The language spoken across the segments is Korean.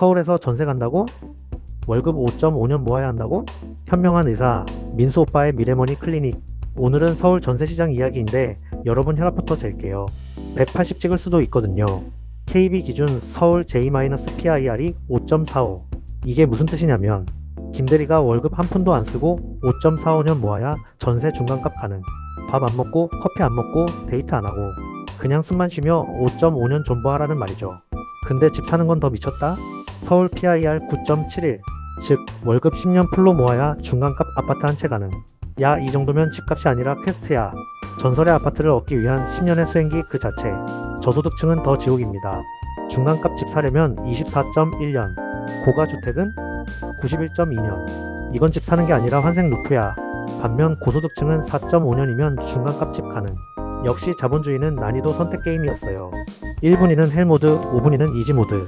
서울에서 전세 간다고? 월급 5.5년 모아야 한다고? 현명한 의사, 민수 오빠의 미래머니 클리닉. 오늘은 서울 전세시장 이야기인데 여러분 혈압부터 잴게요. 180 찍을 수도 있거든요. KB 기준 서울 J-PIR이 5.45. 이게 무슨 뜻이냐면 김대리가 월급 한 푼도 안 쓰고 5.45년 모아야 전세 중간값 가능. 밥 안 먹고 커피 안 먹고 데이트 안 하고 그냥 숨만 쉬며 5.5년 존버하라는 말이죠. 근데 집 사는 건 더 미쳤다? 서울 PIR 9.71. 즉 월급 10년 풀로 모아야 중간값 아파트 한 채 가능. 야 이 정도면 집값이 아니라 퀘스트야. 전설의 아파트를 얻기 위한 10년의 수행기 그 자체. 저소득층은 더 지옥입니다. 중간값 집 사려면 24.1년. 고가주택은 91.2년. 이건 집 사는 게 아니라 환생 루프야. 반면 고소득층은 4.5년이면 중간값 집 가능. 역시 자본주의는 난이도 선택 게임이었어요. 1분위는 헬모드, 5분위는 이지모드.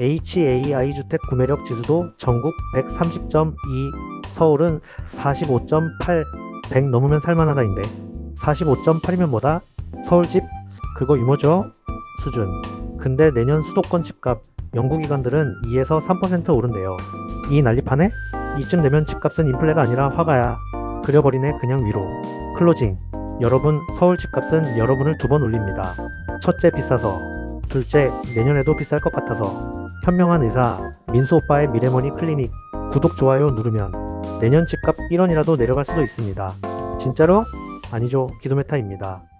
HAI 주택 구매력 지수도 전국 130.2, 서울은 45.8, 100 넘으면 살만하다인데 45.8이면 뭐다? 서울집? 그거 유머죠? 수준. 근데 내년 수도권 집값 연구기관들은 2에서 3% 오른대요. 이 난리판에? 이쯤 되면 집값은 인플레가 아니라 화가야. 그려버리네 그냥 위로. 클로징. 여러분 서울 집값은 여러분을 두 번 올립니다. 첫째 비싸서. 둘째 내년에도 비쌀 것 같아서. 현명한 의사 민수 오빠의 미래머니 클리닉 구독 좋아요 누르면 내년 집값 1원이라도 내려갈 수도 있습니다. 진짜로? 아니죠 기도메타입니다.